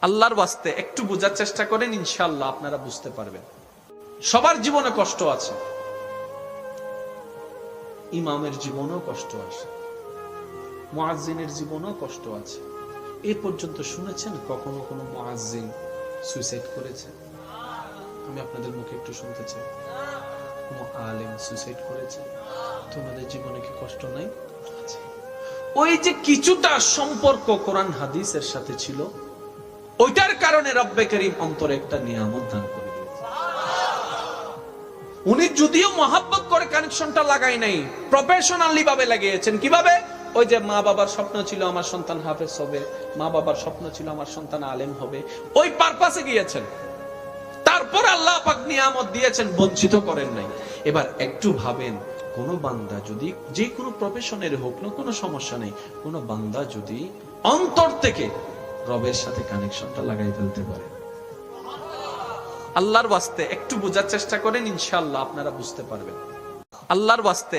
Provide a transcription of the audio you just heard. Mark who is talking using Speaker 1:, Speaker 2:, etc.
Speaker 1: আল্লাহর বাস্তে একটু বোঝার চেষ্টা করেন, ইনশাআল্লাহ আপনারা বুঝতে পারবেন। সবার জীবনে কষ্ট আছে। ইমামের জীবনেও কষ্ট আছে। মুয়াজ্জিনের জীবনেও কষ্ট আছে। এ পর্যন্ত শুনেছেন কখনো কোনো মুয়াজ্জিন সুইসাইড করেছে? আমি আপনাদের মুখে একটু শুনতে চাই। কোনো আলেম সুইসাইড করেছে? তোমাদের জীবনে কি কষ্ট নাই? ওই যে কিছুটা সম্পর্ক কোরআন হাদিসের সাথে ছিল ওইটার কারণে রব্বে করিম অন্তরে একটা নিয়ামত দান করে উনি যদিও মহাব্বত করে কানেকশনটা লাগাই নাই প্রফেশনালি ভাবে লাগিয়েছেন। কীভাবে? ওই যে মা বাবার স্বপ্ন ছিল আমার সন্তান হাফেজ হবে, মা বাবার স্বপ্ন ছিল আমার সন্তান আলেম হবে, ওই পারপাসে গিয়েছেন। তারপর আল্লাহ পাক নিয়ামত দিয়েছেন, বঞ্চিত করেন নাই। এবার একটু ভাবেন, কোন বান্দা যদি, যে কোনো প্রফেশনের হোক না কোনো সমস্যা নেই, কোন বান্দা যদি অন্তর থেকে রবের সাথে কানেকশনটা লাগাই ফেলতে পারে। আল্লাহর বাস্তে একটু বোঝার চেষ্টা করেন ইনশাল্লাহ আপনারা বুঝতে পারবেন। আল্লাহর বাস্তে